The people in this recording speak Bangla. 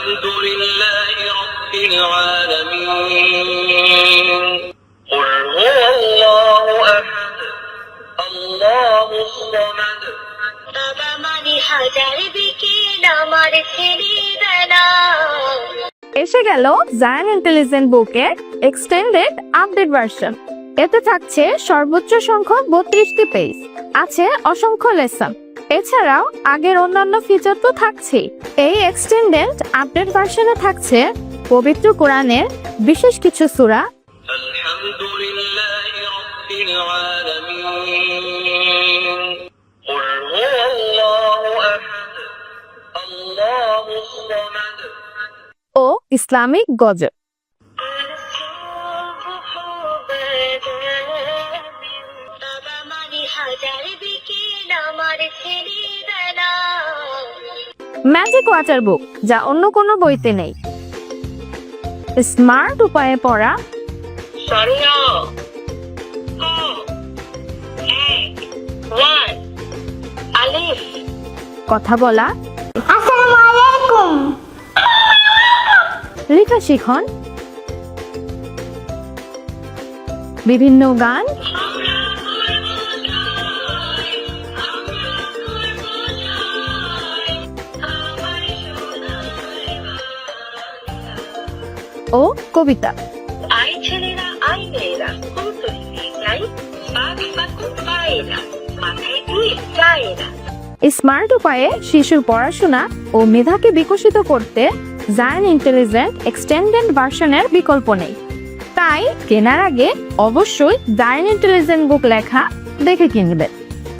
الحمد لله رب العالمين قل هو الله أحد الله الصمد বাবা মানে হাজার বিকেল আমার ছেলেবেলা এসে গেল জায়ান ইন্টেলিজেন্ট বুকের এক্সটেন্ডেড আপডেট ভার্সন এতে থাকছে সর্বোচ্চ সংখ্যক বত্রিশটি পেজ আছে অসংখ্য লেসন এছাড়াও আগের অন্যান্য ফিচার তো থাকছেই। এই এক্সটেন্ডেড আপডেট ভার্সনে থাকছে পবিত্র কোরআনের বিশেষ কিছু সুরা। ও ইসলামিক গজল। ম্যাজিক ওয়াটার বুক যা অন্য কোনো বইতে নেই। স্মার্ট উপায়ে পড়া। সারিয়া ওয়ান আলিফ কথা বলা। আসসালামু লেখা শিখন। বিভিন্ন গান। ও কবিতা। আই ছেলেরা আই মেয়েরা স্মার্ট উপায়ে শিশুর পড়াশোনা ও মেধাকে বিকশিত করতে জায়ান ইন্টেলিজেন্ট এক্সটেন্ডেড ভার্সনের বিকল্প নেই। তাই কেনার আগে অবশ্যই জায়ান ইন্টেলিজেন্ট বুক লেখা দেখে কিনবেন।